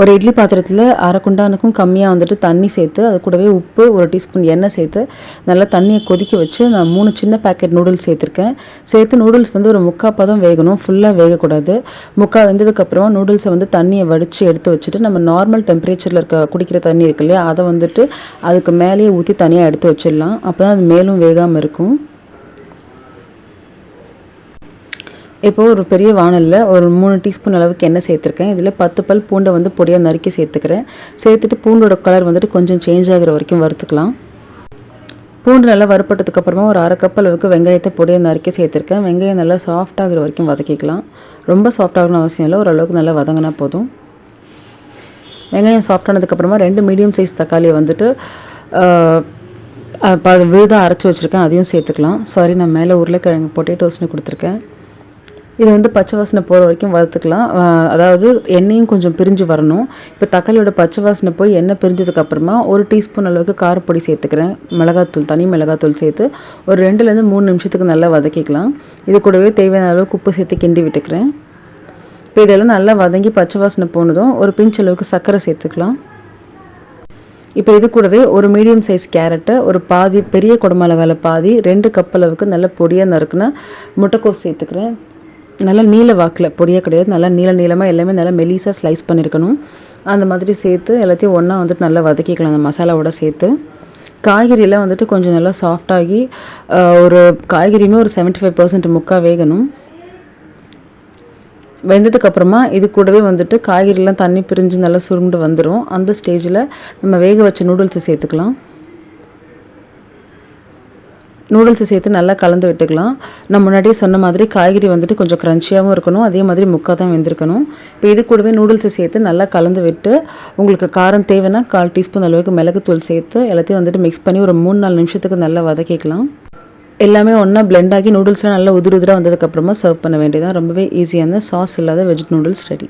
ஒரு இட்லி பாத்திரத்தில் அரை குண்டானுக்கும் கம்மியாக வந்துட்டு தண்ணி சேர்த்து அது கூடவே உப்பு ஒரு டீஸ்பூன் எண்ணெய் சேர்த்து நல்லா தண்ணியை கொதிக்க வச்சு நான் மூணு சின்ன பேக்கெட் நூடுல்ஸ் சேர்த்துருக்கேன். சேர்த்து நூடுல்ஸ் வந்து ஒரு முக்கால் பதம் வேகணும் ஃபுல்லாக வேகக்கூடாது. முக்கால் வெந்ததுக்கப்புறம் நூடுல்ஸை வந்து தண்ணியை வடித்து எடுத்து வச்சுட்டு நம்ம நார்மல் டெம்பரேச்சரில் இருக்க குடிக்கிற தண்ணி இருக்கு இல்லையா அதை வந்துட்டு அதுக்கு மேலேயே ஊற்றி தனியாக எடுத்து வச்சிடலாம். அப்போ தான் அது மேலும் வேகாமல் இருக்கும். இப்போ ஒரு பெரிய வானலில் ஒரு மூணு டீஸ்பூன் அளவுக்கு எண்ணெய் சேர்த்துருக்கேன். இதில் பத்து பல் பூண்டை வந்து பொடியாக நறுக்கி சேர்த்துக்கிறேன். சேர்த்துட்டு பூண்டோட கலர் வந்துட்டு கொஞ்சம் சேஞ்ச் ஆகிற வரைக்கும் வறுத்துக்கலாம். பூண்டு நல்லா வறுப்பட்டதுக்கு அப்புறமா ஒரு அரை கப் அளவுக்கு வெங்காயத்தை பொடியாக நறுக்கி சேர்த்துருக்கேன். வெங்காயம் நல்லா சாஃப்டாகிற வரைக்கும் வதக்கிக்கலாம். ரொம்ப சாஃப்டாகணும் அவசியம் இல்லை. ஓரளவுக்கு நல்லா வதங்கினா போதும். வெங்காயம் சாஃப்ட் ஆனதுக்கப்புறமா ரெண்டு மீடியம் சைஸ் தக்காளியை வந்துட்டு விழுதாக அரைச்சி வச்சுருக்கேன். அதையும் சேர்த்துக்கலாம். சாரி நான் மேலே உருளைக்கிழங்கு பொட்டேட்டோஸ்னு கொடுத்துருக்கேன். இது வந்து பச்சை வாசனை போகிற வரைக்கும் வறுத்துக்கலாம். அதாவது எண்ணெயும் கொஞ்சம் பிரிஞ்சு வரணும். இப்போ தக்காளியோட பச்சை வாசனை போய் எண்ணெய் பிரிஞ்சதுக்கப்புறமா ஒரு டீஸ்பூன் அளவுக்கு காரப்பொடி சேர்த்துக்கிறேன். மிளகாத்தூள் தனி மிளகாத்தூள் சேர்த்து ஒரு ரெண்டுலேருந்து மூணு நிமிஷத்துக்கு நல்லா வதக்கிக்கலாம். இது கூடவே தேவையான அளவுக்கு உப்பு சேர்த்து கிண்டி விட்டுக்கிறேன். இப்போ இதெல்லாம் நல்லா வதங்கி பச்சை வாசனை போனதும் ஒரு பிஞ்ச் அளவுக்கு சர்க்கரை சேர்த்துக்கலாம். இப்போ இது கூடவே ஒரு மீடியம் சைஸ் கேரட்டை ஒரு பாதி பெரிய குடமிளகால பாதி ரெண்டு கப் அளவுக்கு நல்ல பொடியாக நறுக்குன முட்டைக்கோஸ் சேர்த்துக்கிறேன். நல்லா நீல வாக்கில் பொடியாக கிடையாது. நல்லா நீள நீளமாக எல்லாமே நல்லா மெலிசாக ஸ்லைஸ் பண்ணியிருக்கணும் அந்த மாதிரி சேர்த்து எல்லாத்தையும் ஒன்றா வந்துட்டு நல்லா வதக்கிக்கலாம் அந்த மசாலாவோட சேர்த்து. காய்கறியெல்லாம் வந்துட்டு கொஞ்சம் நல்லா சாஃப்டாகி ஒரு காய்கறியுமே ஒரு 75% ஃபைவ் பர்சன்ட் முக்கால் வேகணும் வெந்ததுக்கப்புறமா இது கூடவே வந்துட்டு காய்கறிலாம் தண்ணி பிரிஞ்சு நல்லா சுருண்டு வந்துடும் அந்த ஸ்டேஜில் நம்ம வேக வச்ச நூடுல்ஸை சேர்த்துக்கலாம். நூடுல்ஸை சேர்த்து நல்லா கலந்து விட்டுக்கலாம். நான் முன்னாடியே சொன்ன மாதிரி காய்கறி வந்துட்டு கொஞ்சம் க்ரன்ச்சியாகவும் இருக்கணும். அதே மாதிரி முக்கால் தான் வெந்திருக்கணும். இப்போ இது கூடவே நூடுல்ஸை சேர்த்து நல்லா கலந்து விட்டு உங்களுக்கு காரம் தேவைன்னா கால் டீஸ்பூன் அளவுக்கு மிளகுத்தூள் சேர்த்து எல்லாத்தையும் வந்துட்டு மிக்ஸ் பண்ணி ஒரு மூணு நாலு நிமிஷத்துக்கு நல்லா வதக்கிக்கலாம். எல்லாமே ஒன்றா பிளெண்ட் ஆகி நூடுல்ஸ்லாம் நல்லா உதிர உதிராக வந்ததுக்கப்புறமா சர்வ் பண்ண வேண்டியதான் ரொம்பவே ஈஸியான சாஸ் இல்லாத வெஜ் நூடுல்ஸ் ரெடி